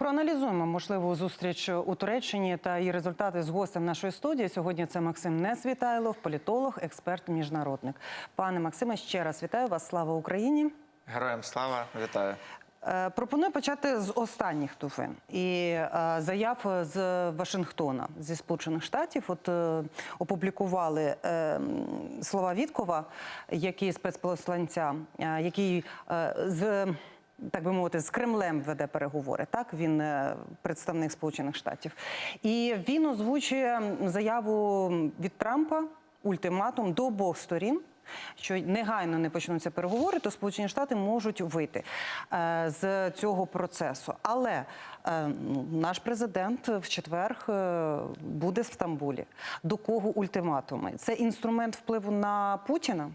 Проаналізуємо можливу зустріч у Туреччині та її результати з гостем нашої студії. Сьогодні це Максим Несвітайлов, політолог, експерт, міжнародник. Пане Максиме, ще раз вітаю вас. Слава Україні. Героям слава, вітаю. Е, Пропоную почати з останніх новин і е, заяв з Вашингтона зі Сполучених Штатів. От е, опублікували слова Віткова, який спецпосланця, який з так би мовити, з Кремлем веде переговори. Так він е, представник Сполучених Штатів, і він озвучує заяву від Трампа ультиматум до обох сторін що негайно не почнуться переговори, то Сполучені Штати можуть вийти е, з цього процесу. Але е, ну, наш президент в четвер е, буде в Стамбулі. До кого ультиматуми? Це інструмент впливу на Путіна?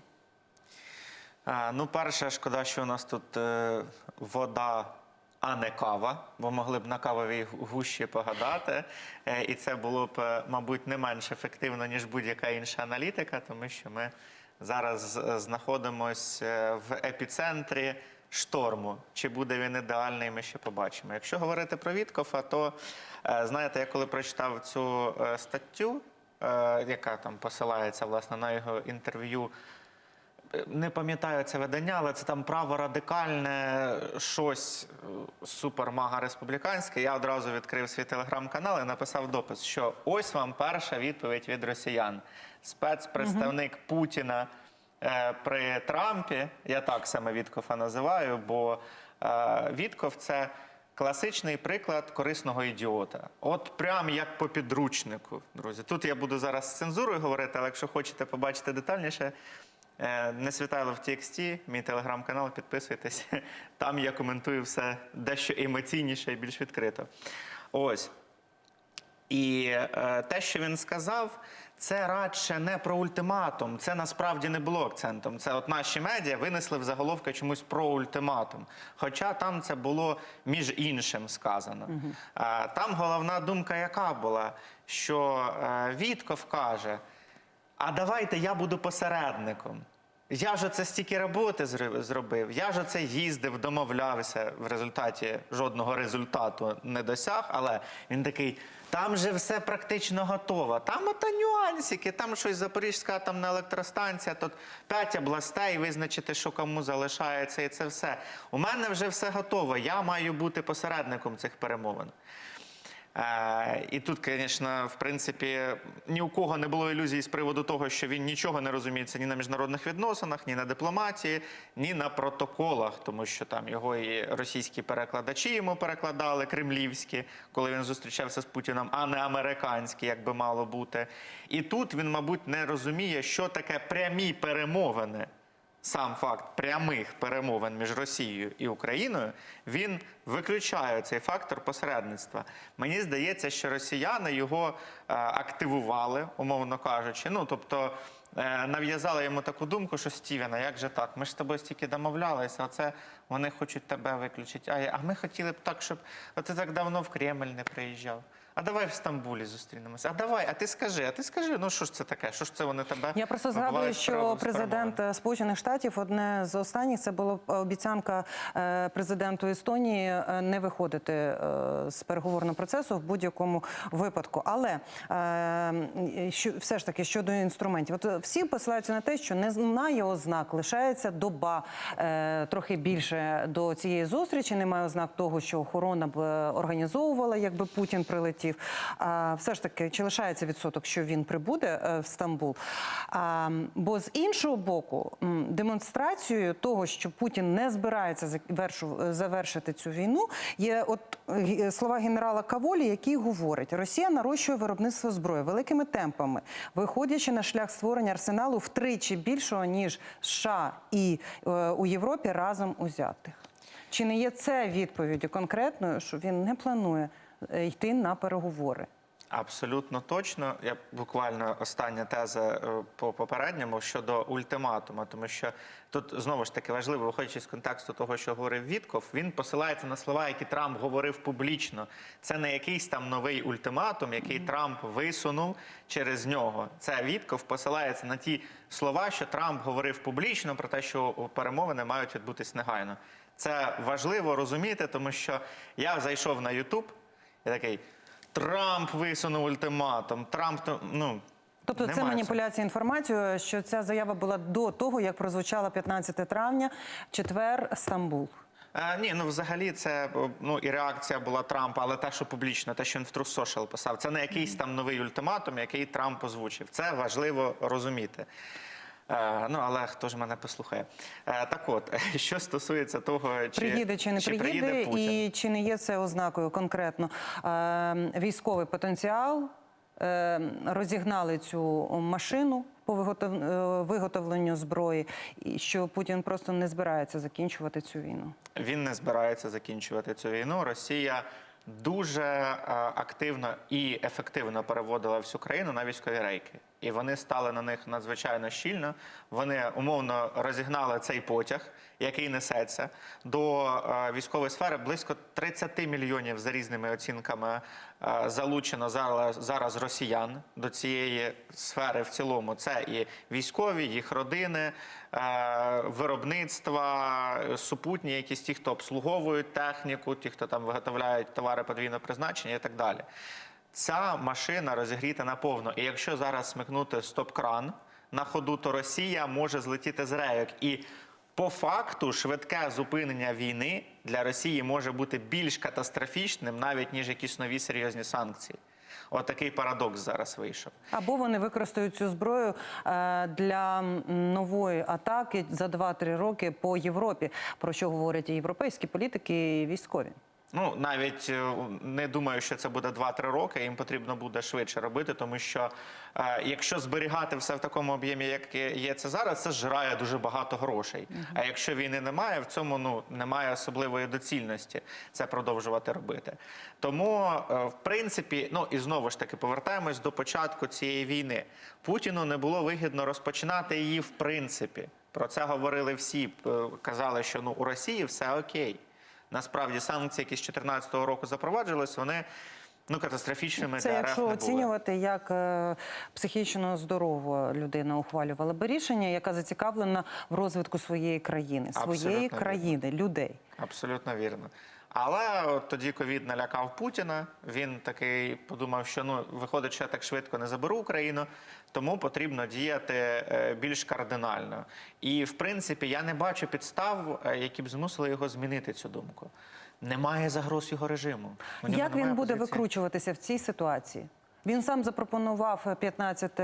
Ну, перше, шкода, що у нас тут е, вода, а не кава, бо могли б на кавовій гущі погадати. Е, і це було б, е, мабуть, не менш ефективно, ніж будь-яка інша аналітика, тому що ми зараз знаходимося в епіцентрі шторму. Чи буде він ідеальний, ми ще побачимо. Якщо говорити про Віткофа, то знаєте, я коли прочитав цю статтю, яка там посилається власне на його інтерв'ю. Не пам'ятаю це видання, але це там праворадикальне щось е, супермага республіканське. Я одразу відкрив свій телеграм-канал і написав допис, що ось вам перша відповідь від росіян. Спецпредставник Путіна е, при Трампі. Я так саме Віткофа називаю, бо е, Вітков це. Класичний приклад корисного ідіота. От прям як по підручнику, друзі. Тут я буду зараз з цензурою говорити, але якщо хочете побачити детальніше, не світайло в TXT, мій телеграм-канал, підписуйтесь. Там я коментую все дещо емоційніше і більш відкрито. Ось. І е, те, що він сказав, це радше не про ультиматум. Це насправді не було акцентом. Це от наші медіа винесли в заголовки чомусь про ультиматум. Хоча там це було між іншим сказано. Е, там головна думка, яка була, що е, Вітков каже: а давайте я буду посередником. Я ж це стільки роботи зробив, я ж це їздив, домовлявся. В результаті жодного результату не досяг, але він такий. Там же все практично готово. Там ото нюансики, там щось Запорізька атомна електростанція, тут п'ять областей, визначити, що кому залишається, і це все. У мене вже все готово. Я маю бути посередником цих перемовин. Е, І тут, звісно, в принципі, ні у кого не було ілюзій з приводу того, що він нічого не розуміється ні на міжнародних відносинах, ні на дипломатії, ні на протоколах, тому що там його і російські перекладачі йому перекладали, кремлівські, коли він зустрічався з Путіном, а не американські, як би мало бути. І тут він, мабуть, не розуміє, що таке прямі перемовини сам факт прямих перемовин між Росією і Україною він виключає цей фактор посередництва. Мені здається, що росіяни його е, активували, умовно кажучи. Ну тобто е, нав'язали йому таку думку, що Стівена, як же так? Ми ж з тобою стільки домовлялися, а це вони хочуть тебе виключити. А, а ми хотіли б так, щоб а ти так давно в Кремль не приїжджав. А давай в Стамбулі зустрінемося. А давай, а ти скажи, а ти скажи, ну що ж це таке? Що ж це вони тебе? Я просто згадую, що президент е, Сполучених Штатів одне з останніх це була обіцянка е, президенту Естонії е, не виходити е, з переговорного процесу в будь-якому випадку. Але е, що все ж таки щодо інструментів, от е, всі посилаються на те, що немає ознак, лишається доба е, трохи більше до цієї зустрічі. Немає ознак того, що охорона б е, організовувала, якби Путін прилетів. А, все ж таки, чи лишається відсоток, що він прибуде е, в Стамбул? Бо з іншого боку, демонстрацією того, що Путін не збирається завершу- завершити цю війну, є от е, слова генерала Каволі, який говорить: Росія нарощує виробництво зброї великими темпами, виходячи на шлях створення арсеналу втричі більшого ніж США і е, у Європі разом узятих. Чи не є це відповіддю конкретною, що він не планує е, йти на переговори? Абсолютно точно. Я буквально остання теза е, по попередньому щодо ультиматума, тому що тут знову ж таки важливо, виходячи з контексту того, що говорив Вітков, він посилається на слова, які Трамп говорив публічно. Це не якийсь там новий ультиматум, який Трамп висунув через нього. Це Вітков посилається на ті слова, що Трамп говорив публічно про те, що перемовини мають відбутись негайно. Це важливо розуміти, тому що я зайшов на Ютуб і такий Трамп висунув ультиматум. Трамп то- ну. Тобто це маніпуляція інформацією, що ця заява була до того, як прозвучала 15 травня, четвер, Стамбул. Е, ні, ну взагалі це ну і реакція була Трампа, але те, що публічно, те, що він в Social писав, це не якийсь там новий ультиматум, який Трамп озвучив. Це важливо розуміти. Е, ну, але хто ж мене послухає? Е, так от, що стосується того, чи Приїде чи не приїде, Путін. і чи не є це ознакою конкретно е, військовий потенціал. Розігнали цю машину по виготов... виготовленню зброї, і що Путін просто не збирається закінчувати цю війну. Він не збирається закінчувати цю війну. Росія дуже активно і ефективно переводила всю країну на військові рейки. І вони стали на них надзвичайно щільно. Вони умовно розігнали цей потяг, який несеться до е, військової сфери. Близько 30 мільйонів за різними оцінками е, залучено зараз, росіян до цієї сфери в цілому. Це і військові, їх родини, е, виробництва, супутні, якісь ті, хто обслуговують техніку, ті, хто там виготовляють товари подвійного призначення і так далі. Ця машина розігріта наповно. І якщо зараз смикнути стоп-кран на ходу, то Росія може злетіти з рейок. І по факту швидке зупинення війни для Росії може бути більш катастрофічним, навіть ніж якісь нові серйозні санкції. Отакий парадокс зараз вийшов. Або вони використають цю зброю е, для нової атаки за 2-3 роки по Європі, про що говорять і європейські політики, і військові. Ну навіть е, не думаю, що це буде 2-3 роки. Їм потрібно буде швидше робити, тому що е, якщо зберігати все в такому об'ємі, як є це зараз, це зжирає дуже багато грошей. А якщо війни немає, в цьому ну немає особливої доцільності це продовжувати робити. Тому, е, в принципі, ну і знову ж таки повертаємось до початку цієї війни. Путіну не було вигідно розпочинати її в принципі. Про це говорили всі. е, Казали, що ну у Росії все окей. Насправді санкції, які з 2014 року запроваджувалися, вони ну катастрофічними Це для РФ якщо не були. оцінювати, як е, психічно здорова людина ухвалювала би рішення, яка зацікавлена в розвитку своєї країни, своєї Абсолютно країни, людей. Абсолютно вірно. Але от тоді ковід налякав Путіна. Він такий подумав, що ну виходить, що я так швидко не заберу Україну, тому потрібно діяти е, більш кардинально. І в принципі я не бачу підстав, е, які б змусили його змінити цю думку. Немає загроз його режиму. Як він буде позиції. викручуватися в цій ситуації? Він сам запропонував 15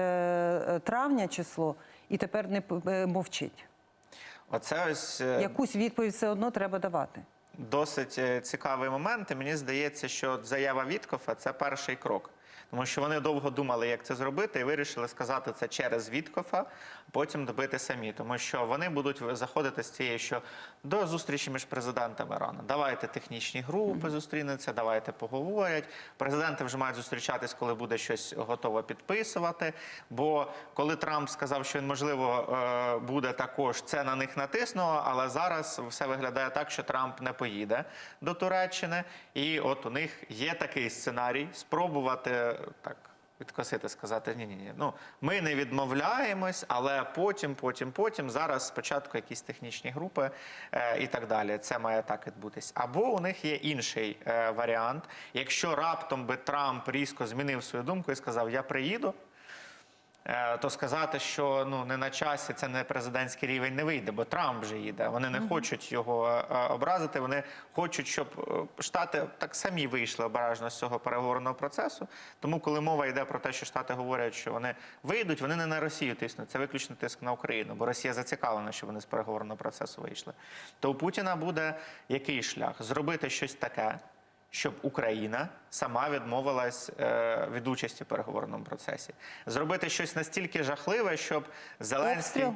травня число і тепер не е, мовчить. Оце ось е, Якусь відповідь все одно треба давати. Досить е, цікавий момент. І мені здається, що заява Віткофа це перший крок. Тому що вони довго думали, як це зробити, і вирішили сказати це через Віткофа, потім добити самі. Тому що вони будуть заходити з цією, що до зустрічі між президентами рано. Давайте технічні групи зустрінуться, давайте поговорять. Президенти вже мають зустрічатись, коли буде щось готово підписувати. Бо коли Трамп сказав, що він можливо е, буде також, це на них натиснуло, але зараз все виглядає так, що Трамп не поїде до Туреччини, і от у них є такий сценарій спробувати так. Відкосити, сказати, ні, ні, ні. Ну ми не відмовляємось, але потім, потім, потім. Зараз спочатку якісь технічні групи е, і так далі. Це має так відбутись. Або у них є інший е, варіант. Якщо раптом би Трамп різко змінив свою думку і сказав, я приїду. Е, То сказати, що ну не на часі, це не президентський рівень не вийде, бо Трамп вже їде. Вони не хочуть його е, образити. Вони хочуть, щоб е, штати так самі вийшли обережно з цього переговорного процесу. Тому, коли мова йде про те, що штати говорять, що вони вийдуть, вони не на Росію тиснуть. Це виключно тиск на Україну, бо Росія зацікавлена, щоб вони з переговорного процесу вийшли. То у Путіна буде який шлях? Зробити щось таке, щоб Україна сама відмовилась е, від участі в переговорному процесі. Зробити щось настільки жахливе, щоб Зеленський. Обстріл?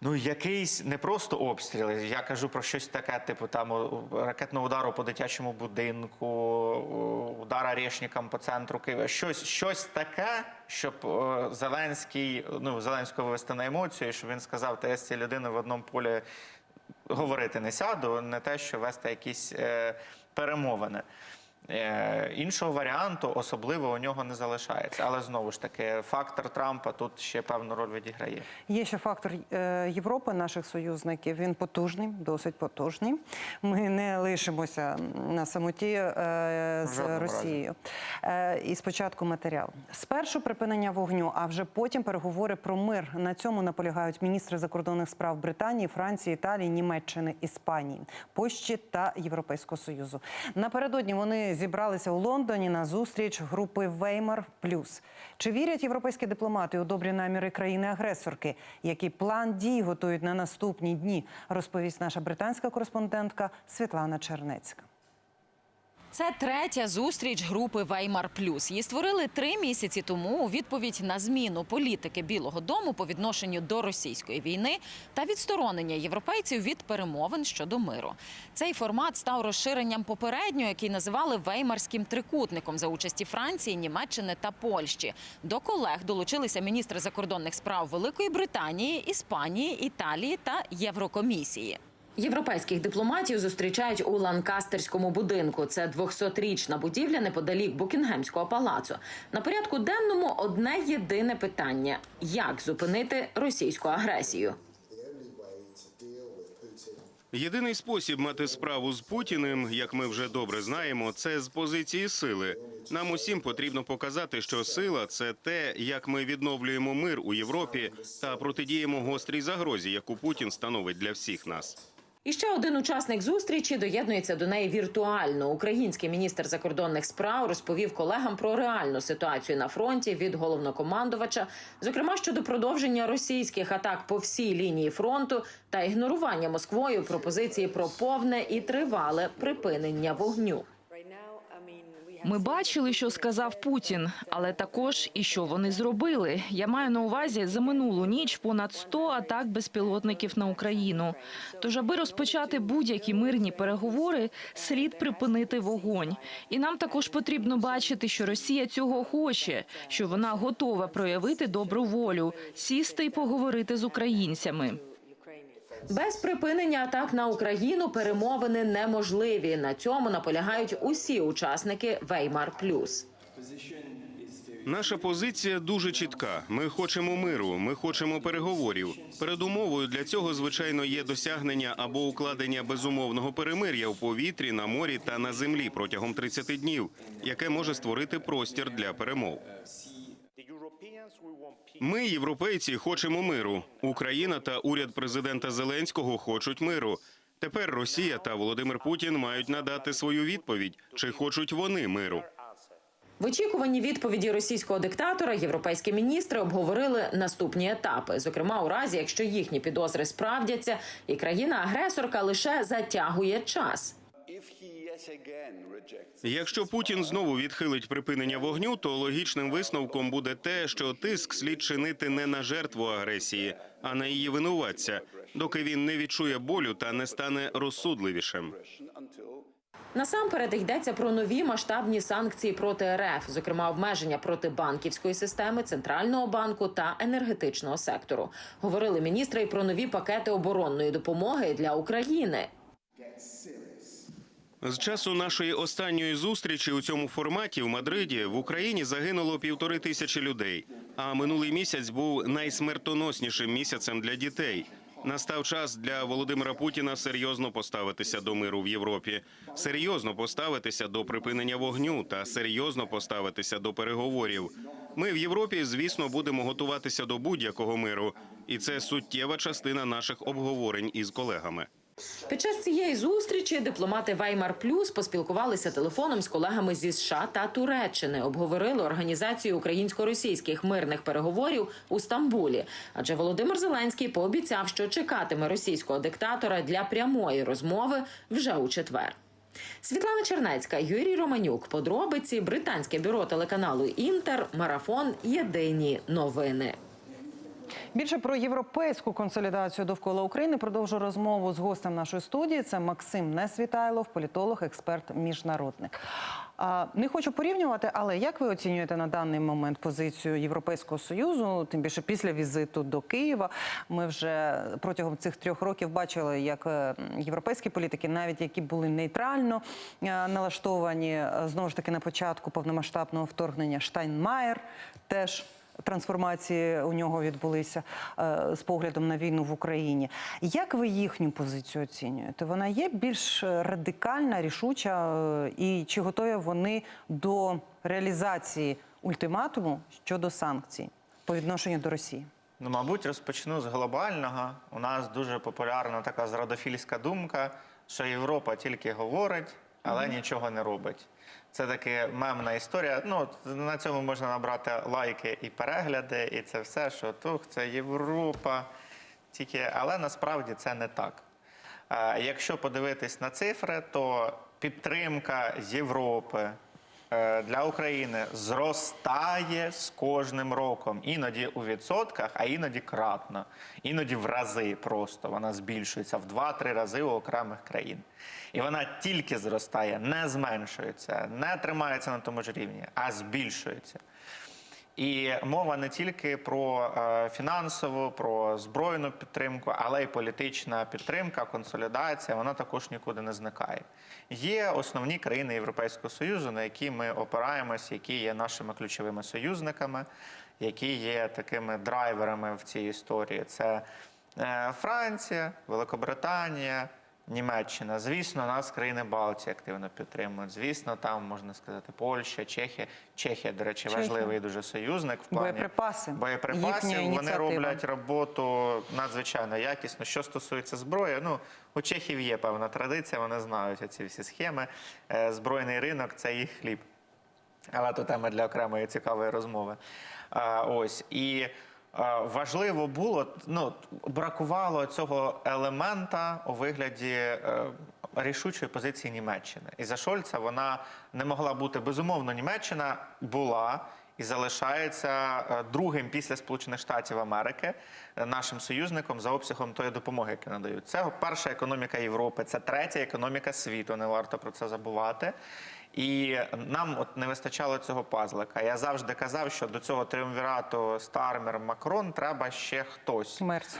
Ну, якийсь не просто обстріли. Я кажу про щось таке, типу там ракетного удару по дитячому будинку, о, удар орешникам по центру Києва. Щось, щось таке, щоб Зеленський, ну Зеленського вивести на емоцію, щоб він сказав, та я з цією людиною в одному полі говорити не сяду, не те, що вести якісь е, перемовини. Е, Іншого варіанту особливо у нього не залишається. Але знову ж таки, фактор Трампа тут ще певну роль відіграє. Є ще фактор е, Європи, наших союзників. Він потужний, досить потужний. Ми не лишимося на самоті е, з Росією. І спочатку матеріал. Спершу припинення вогню, а вже потім переговори про мир. На цьому наполягають міністри закордонних справ Британії, Франції, Італії, Німеччини, Іспанії, Польщі та Європейського союзу. Напередодні вони зібралися у Лондоні на зустріч групи Веймар Плюс. Чи вірять європейські дипломати у добрі наміри країни-агресорки? Який план дій готують на наступні дні? Розповість наша британська кореспондентка Світлана Чернецька. Це третя зустріч групи Веймар Плюс. Її створили три місяці тому у відповідь на зміну політики Білого Дому по відношенню до російської війни та відсторонення європейців від перемовин щодо миру. Цей формат став розширенням попереднього, який називали Веймарським трикутником за участі Франції, Німеччини та Польщі. До колег долучилися міністри закордонних справ Великої Британії, Іспанії, Італії та Єврокомісії. Європейських дипломатів зустрічають у Ланкастерському будинку. Це 200-річна будівля неподалік Букінгемського палацу. На порядку денному одне єдине питання: як зупинити російську агресію? Єдиний спосіб мати справу з Путіним, як ми вже добре знаємо, це з позиції сили. Нам усім потрібно показати, що сила це те, як ми відновлюємо мир у Європі та протидіємо гострій загрозі, яку Путін становить для всіх нас. І ще один учасник зустрічі доєднується до неї віртуально. Український міністр закордонних справ розповів колегам про реальну ситуацію на фронті від головнокомандувача, зокрема щодо продовження російських атак по всій лінії фронту та ігнорування Москвою пропозиції про повне і тривале припинення вогню. Ми бачили, що сказав Путін, але також і що вони зробили. Я маю на увазі за минулу ніч понад 100 атак безпілотників на Україну. Тож, аби розпочати будь-які мирні переговори, слід припинити вогонь. І нам також потрібно бачити, що Росія цього хоче, що вона готова проявити добру волю, сісти і поговорити з українцями. Без припинення атак на Україну перемовини неможливі. На цьому наполягають усі учасники Веймар Плюс. Наша позиція дуже чітка. Ми хочемо миру, ми хочемо переговорів. Передумовою для цього, звичайно, є досягнення або укладення безумовного перемир'я в повітрі, на морі та на землі протягом 30 днів, яке може створити простір для перемов. Ми, європейці, хочемо миру. Україна та уряд президента Зеленського хочуть миру. Тепер Росія та Володимир Путін мають надати свою відповідь, чи хочуть вони миру. В очікуванні відповіді російського диктатора європейські міністри обговорили наступні етапи. Зокрема, у разі, якщо їхні підозри справдяться, і країна-агресорка лише затягує час. Якщо Путін знову відхилить припинення вогню, то логічним висновком буде те, що тиск слід чинити не на жертву агресії, а на її винуватця, доки він не відчує болю та не стане розсудливішим. Насамперед йдеться про нові масштабні санкції проти РФ, зокрема обмеження проти банківської системи, центрального банку та енергетичного сектору. Говорили міністри і про нові пакети оборонної допомоги для України. З часу нашої останньої зустрічі у цьому форматі в Мадриді в Україні загинуло півтори тисячі людей. А минулий місяць був найсмертоноснішим місяцем для дітей. Настав час для Володимира Путіна серйозно поставитися до миру в Європі, серйозно поставитися до припинення вогню та серйозно поставитися до переговорів. Ми в Європі, звісно, будемо готуватися до будь-якого миру, і це суттєва частина наших обговорень із колегами. Під час цієї зустрічі дипломати Веймар Плюс поспілкувалися телефоном з колегами зі США та Туреччини. Обговорили організацію українсько-російських мирних переговорів у Стамбулі. Адже Володимир Зеленський пообіцяв, що чекатиме російського диктатора для прямої розмови вже у четвер. Світлана Чернецька, Юрій Романюк. Подробиці британське бюро телеканалу Інтер. Марафон. Єдині новини. Більше про європейську консолідацію довкола України продовжу розмову з гостем нашої студії. Це Максим Несвітайлов, політолог, експерт, міжнародник. Не хочу порівнювати, але як ви оцінюєте на даний момент позицію Європейського союзу? Тим більше після візиту до Києва, ми вже протягом цих трьох років бачили, як е, європейські політики, навіть які були нейтрально е, налаштовані, е, знову ж таки на початку повномасштабного вторгнення Штайнмаєр теж трансформації у нього відбулися е, з поглядом на війну в Україні. Як ви їхню позицію оцінюєте? Вона є більш радикальна, рішуча, е, і чи готові вони до реалізації ультиматуму щодо санкцій по відношенню до Росії? Ну, мабуть, розпочну з глобального. У нас дуже популярна така зрадофільська думка, що Європа тільки говорить, але нічого не робить. Це таки мемна історія. Ну, на цьому можна набрати лайки і перегляди, і це все, що тух, це Європа. Тільки, але насправді це не так. Е, Якщо подивитись на цифри, то підтримка Європи для України зростає з кожним роком. Іноді у відсотках, а іноді кратно. Іноді в рази просто вона збільшується в 2-3 рази у окремих країн. І вона тільки зростає, не зменшується, не тримається на тому ж рівні, а збільшується. І мова не тільки про е, фінансову, про збройну підтримку, але й політична підтримка, консолідація. Вона також нікуди не зникає. Є основні країни Європейського союзу, на які ми опираємось, які є нашими ключовими союзниками, які є такими драйверами в цій історії. Це е, Франція, Великобританія. Німеччина, звісно, нас країни Балтії активно підтримують. Звісно, там можна сказати Польща, Чехія. Чехія, до речі, Чехія. важливий дуже союзник в плані Боєприпаси. боєприпасів. Вони роблять роботу надзвичайно якісно. Що стосується зброї, ну у Чехів є певна традиція, вони знають ці всі схеми. Е, Збройний ринок це їх хліб. Але то тема для окремої цікавої розмови. А, ось і важливо було, ну бракувало цього елемента у вигляді е, рішучої позиції Німеччини. І за Шольца вона не могла бути безумовно. Німеччина була. І залишається е, другим після Сполучених Штатів Америки е, нашим союзником за обсягом тої допомоги, яку надають. Це перша економіка Європи, це третя економіка світу. Не варто про це забувати. І нам от не вистачало цього пазлика. Я завжди казав, що до цього триумвірату Стармер Макрон треба ще хтось. Мерц.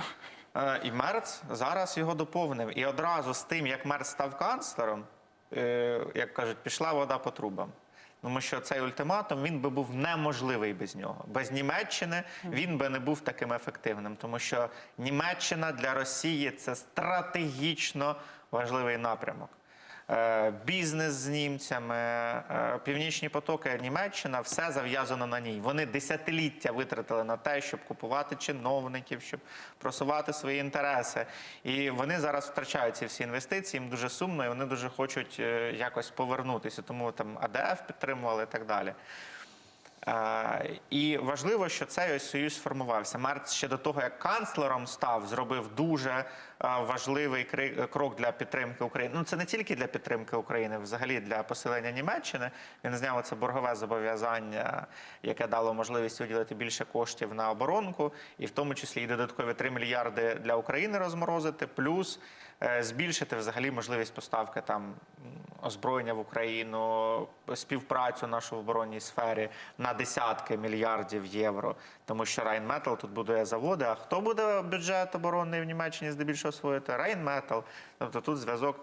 Е, І Мерц зараз його доповнив. І одразу з тим, як Мерц став канцлером, е, як кажуть, пішла вода по трубам. Тому що цей ультиматум він би був неможливий без нього. Без Німеччини він би не був таким ефективним, тому що Німеччина для Росії це стратегічно важливий напрямок. Е, Бізнес з німцями, е, північні потоки, Німеччина, все зав'язано на ній. Вони десятиліття витратили на те, щоб купувати чиновників, щоб просувати свої інтереси. І вони зараз втрачають ці всі інвестиції. Їм дуже сумно, і вони дуже хочуть е, якось повернутися. Тому там АДФ підтримували і так далі. І важливо, що цей ось союз сформувався. Мерц ще до того, як канцлером став, зробив дуже важливий крок для підтримки України. Ну це не тільки для підтримки України, взагалі для посилення Німеччини. Він зняв це боргове зобов'язання, яке дало можливість виділити більше коштів на оборонку, і в тому числі і додаткові 3 мільярди для України розморозити, плюс е, збільшити взагалі можливість поставки там озброєння в Україну, співпрацю нашу в оборонній сфері на десятки мільярдів євро. Тому що Rheinmetall тут будує заводи. А хто буде бюджет оборонний в Німеччині здебільшого освоїти? Rheinmetall. Тобто тут зв'язок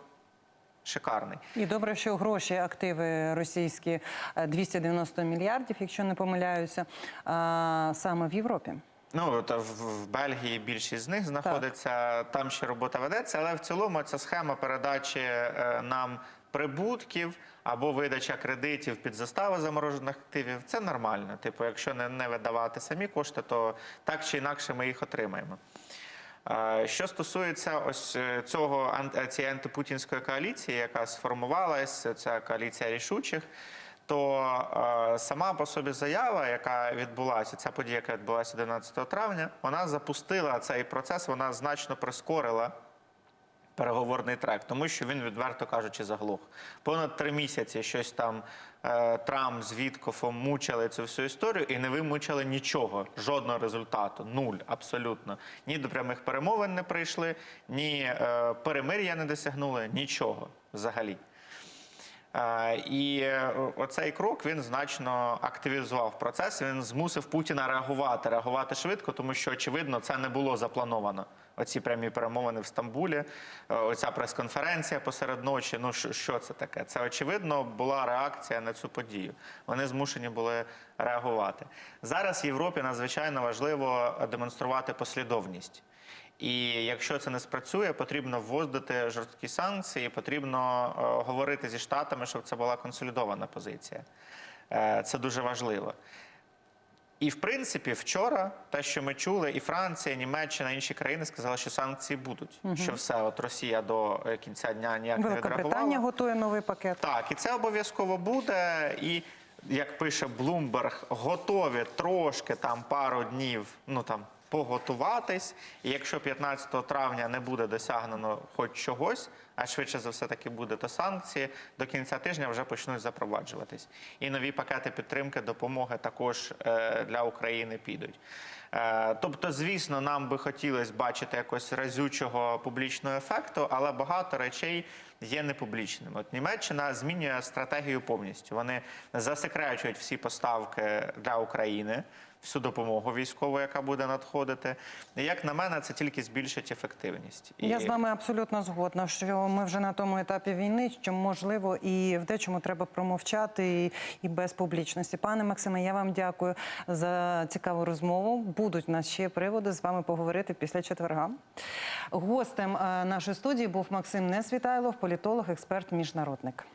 шикарний. І добре, що гроші, активи російські е, 290 мільярдів, якщо не помиляюся, а, саме в Європі. Ну та в, Бельгії більшість з них знаходиться. Там ще робота ведеться, але в цілому ця схема передачі е, нам прибутків або видача кредитів під застави заморожених активів це нормально. Типу, якщо не, не видавати самі кошти, то так чи інакше ми їх отримаємо. Е, Що стосується ось е, цього е, цієї антипутінської коаліції, яка сформувалась, ця коаліція рішучих, то сама по собі заява, яка відбулася, ця подія, яка відбулася 11 травня, вона запустила цей процес, вона значно прискорила переговорний трек, тому що він, відверто кажучи, заглох. Понад три місяці щось там е, Трамп з Віткофом мучили цю всю історію і не вимучили нічого, жодного результату, нуль, абсолютно. Ні до прямих перемовин не прийшли, ні е, перемир'я не досягнули, нічого взагалі. Е, І е, оцей крок він значно активізував процес. Він змусив Путіна реагувати, реагувати швидко, тому що очевидно це не було заплановано. Оці прямі перемовини в Стамбулі, е, оця прес-конференція посеред ночі. Ну що, це таке? Це очевидно була реакція на цю подію. Вони змушені були реагувати. Зараз Європі надзвичайно важливо демонструвати послідовність. І якщо це не спрацює, потрібно вводити жорсткі санкції, потрібно е, говорити зі штатами, щоб це була консолідована позиція. Е, це дуже важливо. І в принципі, вчора те, що ми чули, і Франція, і Німеччина, і інші країни сказали, що санкції будуть. Що все, от Росія до е, кінця дня ніяк не відреагувала. готує новий пакет. Так, і це обов'язково буде. І як пише Блумберг, готові трошки там пару днів, ну там. Поготуватись, і якщо 15 травня не буде досягнено хоч чогось, а швидше за все таки буде, то санкції до кінця тижня вже почнуть запроваджуватись. І нові пакети підтримки, допомоги також е, для України підуть. Е, Тобто, звісно, нам би хотілося бачити якось разючого публічного ефекту, але багато речей є непублічними. От Німеччина змінює стратегію повністю. Вони засекречують всі поставки для України, всю допомогу військову, яка буде надходити. І як на мене, це тільки збільшить ефективність. І... Я з вами абсолютно згодна, що ми вже на тому етапі війни, що можливо і в дечому треба промовчати і, і без публічності. Пане Максиме, я вам дякую за цікаву розмову. Будуть у нас ще приводи з вами поговорити після четверга. Гостем е, нашої студії був Максим Несвітайлов, політолог, експерт, міжнародник.